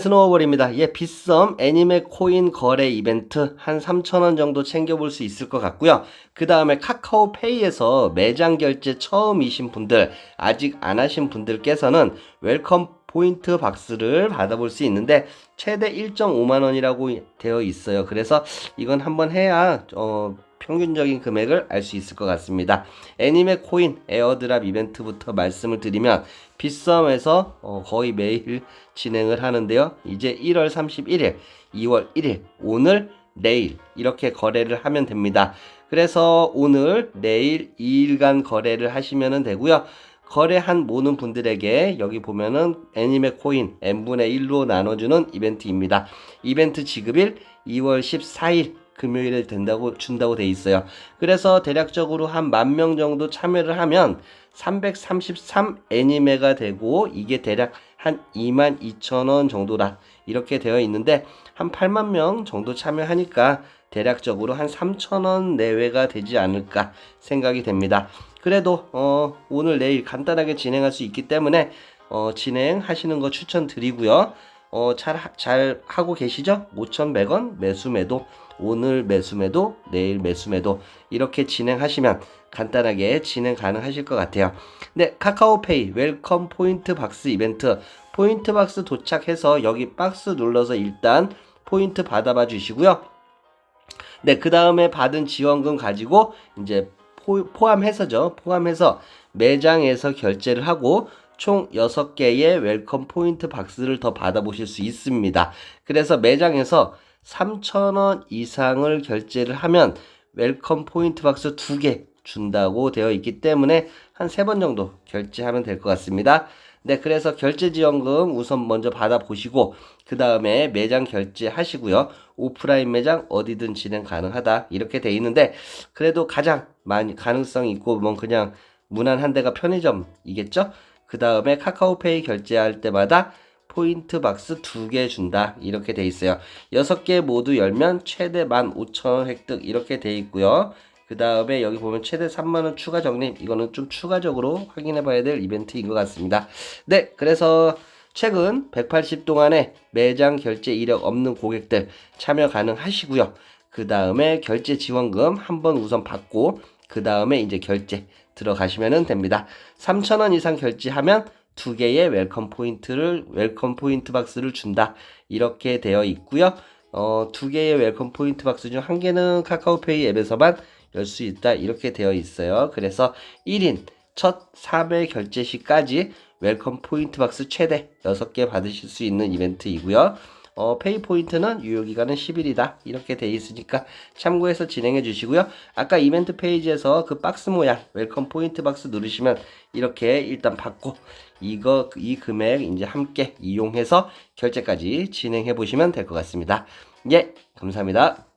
스노우볼입니다. 예, 빗썸 애니메 코인 거래 이벤트 한 3,000원 정도 챙겨볼 수 있을 것 같고요. 그 다음에 카카오페이에서 매장 결제 처음이신 분들, 아직 안 하신 분들께서는 웰컴 포인트 박스를 받아볼 수 있는데 최대 1.5만원이라고 되어 있어요. 그래서 이건 한번 해야 어, 평균적인 금액을 알 수 있을 것 같습니다. 애니메 코인 에어드랍 이벤트부터 말씀을 드리면 빗썸에서 어, 거의 매일 진행을 하는데요. 이제 1월 31일, 2월 1일, 오늘, 내일 이렇게 거래를 하면 됩니다. 그래서 오늘, 내일 2일간 거래를 하시면 되고요. 거래한 모든 분들에게 여기 보면은 애니메 코인 n분의 1로 나눠주는 이벤트입니다. 이벤트 지급일 2월 14일 금요일에 된다고 준다고 돼 있어요. 그래서 대략적으로 한 만 명 정도 참여를 하면 333 애니메가 되고 이게 대략 한 2만 2천 원 정도다 이렇게 되어 있는데 한 8만 명 정도 참여하니까 대략적으로 한 3천 원 내외가 되지 않을까 생각이 됩니다. 그래도 어, 오늘 내일 간단하게 진행할 수 있기 때문에 어, 진행하시는 거 추천드리고요. 어, 잘, 하- 잘 하고 계시죠? 5,100원 매수 매도, 오늘 매수 매도, 내일 매수 매도, 이렇게 진행하시면 간단하게 진행 가능하실 것 같아요. 네, 카카오페이 웰컴 포인트 박스 이벤트, 포인트 박스 도착해서 여기 박스 눌러서 일단 포인트 받아봐 주시고요. 네, 그 다음에 받은 지원금 가지고 이제 포, 포함해서죠. 포함해서 매장에서 결제를 하고 총 6개의 웰컴 포인트 박스를 더 받아보실 수 있습니다. 그래서 매장에서 3,000원 이상을 결제를 하면 웰컴 포인트 박스 2개 준다고 되어 있기 때문에 한 3번 정도 결제하면 될 것 같습니다. 네, 그래서 결제 지원금 우선 먼저 받아보시고, 그 다음에 매장 결제하시고요. 오프라인 매장 어디든 진행 가능하다. 이렇게 돼 있는데, 그래도 가장 많이 가능성 있고, 뭐 그냥 무난한 데가 편의점이겠죠? 그 다음에 카카오페이 결제할 때마다 포인트 박스 두 개 준다. 이렇게 돼 있어요. 여섯 개 모두 열면 최대 15,000원 획득. 이렇게 돼 있고요. 그 다음에 여기 보면 최대 3만원 추가 적립. 이거는 좀 추가적으로 확인해 봐야 될 이벤트인 것 같습니다. 네, 그래서 최근 180 동안에 매장 결제 이력 없는 고객들 참여 가능하시고요. 그 다음에 결제 지원금 한번 우선 받고 그 다음에 이제 결제 들어가시면 됩니다. 3,000원 이상 결제하면 두 개의 웰컴 포인트를 웰컴 포인트 박스를 준다. 이렇게 되어 있고요. 어, 두 개의 웰컴 포인트 박스 중 한 개는 카카오페이 앱에서만 열 수 있다. 이렇게 되어 있어요. 그래서 1인 첫 3회 결제 시까지 웰컴 포인트 박스 최대 6개 받으실 수 있는 이벤트이고요. 어, 페이 포인트는 유효 기간은 10일이다. 이렇게 돼 있으니까 참고해서 진행해 주시고요. 아까 이벤트 페이지에서 그 박스 모양 웰컴 포인트 박스 누르시면 이렇게 일단 받고 이거 이 금액 이제 함께 이용해서 결제까지 진행해 보시면 될 것 같습니다. 예, 감사합니다.